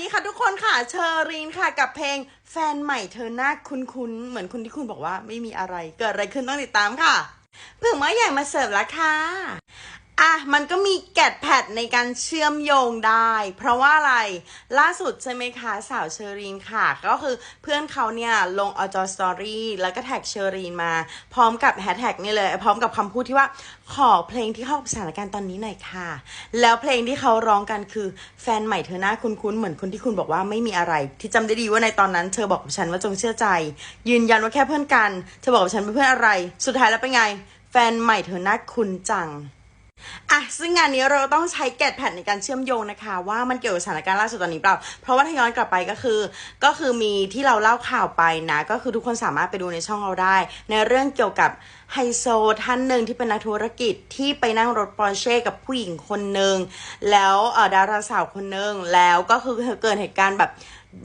ดีค่ะทุกคนค่ะเชอรีนค่ะกับเพลงแฟนใหม่เธอหน้าคุ้นๆ เหมือนคุณที่คุณบอกว่าไม่มีอะไร เกิดอะไรขึ้นต้องติดตามค่ะเพิ่งมาใหญ่มาเสิร์ฟแล้วค่ะ อะมันก็มีแกดแพดในการเชื่อมโยงได้ เพราะว่าอะไรล่าสุดใช่ไหมคะสาวเชอรีนค่ะ ก็คือเพื่อนเขาเนี่ยลงอจอสตอรี่แล้วก็แท็กเชอรีนมา พร้อมกับแฮชแท็กนี่เลย พร้อมกับคำพูดที่ว่าขอเพลงที่เข้ากับสถานการณ์ตอนนี้หน่อยค่ะ แล้วเพลงที่เขาร้องกันคือแฟนใหม่เธอหน้าคุ้นๆเหมือนคนที่คุณบอกว่าไม่มีอะไร ที่จำได้ดีว่าในตอนนั้นเธอบอกกับฉันว่าจงเชื่อใจ ยืนยันว่าแค่เพื่อนกันเธอบอกกับฉันเป็นเพื่อนอะไร สุดท้ายแล้วเป็นไง แฟนใหม่เธอหน้าคุ้นจัง อะซึ่งงานนี้เราต้องใช้แกดแพดในการเชื่อมโยงนะคะ ว่ามันเกี่ยวกับสถานการณ์ล่าสุดตอนนี้เปล่า เพราะว่าถ้าย้อนกลับไปก็คือ ก็คือมีที่เราเล่าข่าวไปนะ ก็คือทุกคนสามารถไปดูในช่องเราได้ ในเรื่องเกี่ยวกับไฮโซท่านหนึ่งที่เป็นนักธุรกิจที่ไปนั่งรถปอร์เช่กับผู้หญิงคนหนึ่งแล้วเออดาราสาวคนหนึ่งแล้วก็คือเกิดเหตุการณ์แบบ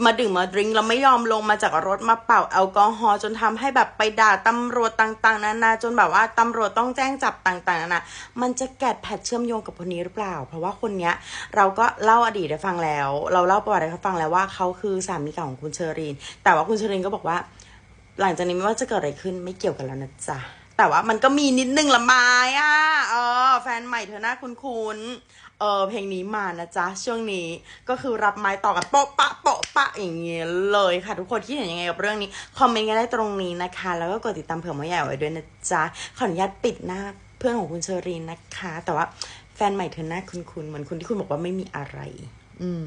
มาดื่มมาดริงแล้วไม่ยอมลงมาจากรถมาเป่าแอลกอฮอล์จนทำให้แบบไปด่าตำรวจต่าง ๆ นานาจนแบบว่าตำรวจต้องแจ้งจับต่างๆนานามันจะแกดแพทเชื่อมโยงกับคนนี้หรือเปล่า เพราะว่าคนเนี้ยเราก็เล่าอดีตให้ฟังแล้ว เราเล่าประวัติให้เขาฟังแล้วว่าเขาคือสามีเก่าของคุณเชอรีน แต่ว่าคุณเชอรีนก็บอกว่า หลังจากนี้ไม่ว่าจะเกิดอะไรขึ้นไม่เกี่ยวกันแล้วนะจ๊ะ แต่ว่ามันก็มีนิดนึงละไม้อะเออ แฟนใหม่เธอหน้าคุ้นๆเออเพลงนี้มานะจ๊ะ ช่วงนี้ก็คือรับไม้ต่อกันโปะปะโปะปะอย่างเงี้ยเลยค่ะ ทุกคนคิดเห็นยังไงกับเรื่องนี้ คอมเมนต์กันได้ตรงนี้นะคะ แล้วก็กดติดตามเผื่อมาใหญ่ไว้ด้วยนะจ๊ะ ขออนุญาตปิดหน้าเพื่อนของคุณเชอรีนนะคะ แต่ว่าแฟนใหม่เธอหน้าคุ้นๆเหมือนคุณที่คุณบอกว่าไม่มีอะไร อืม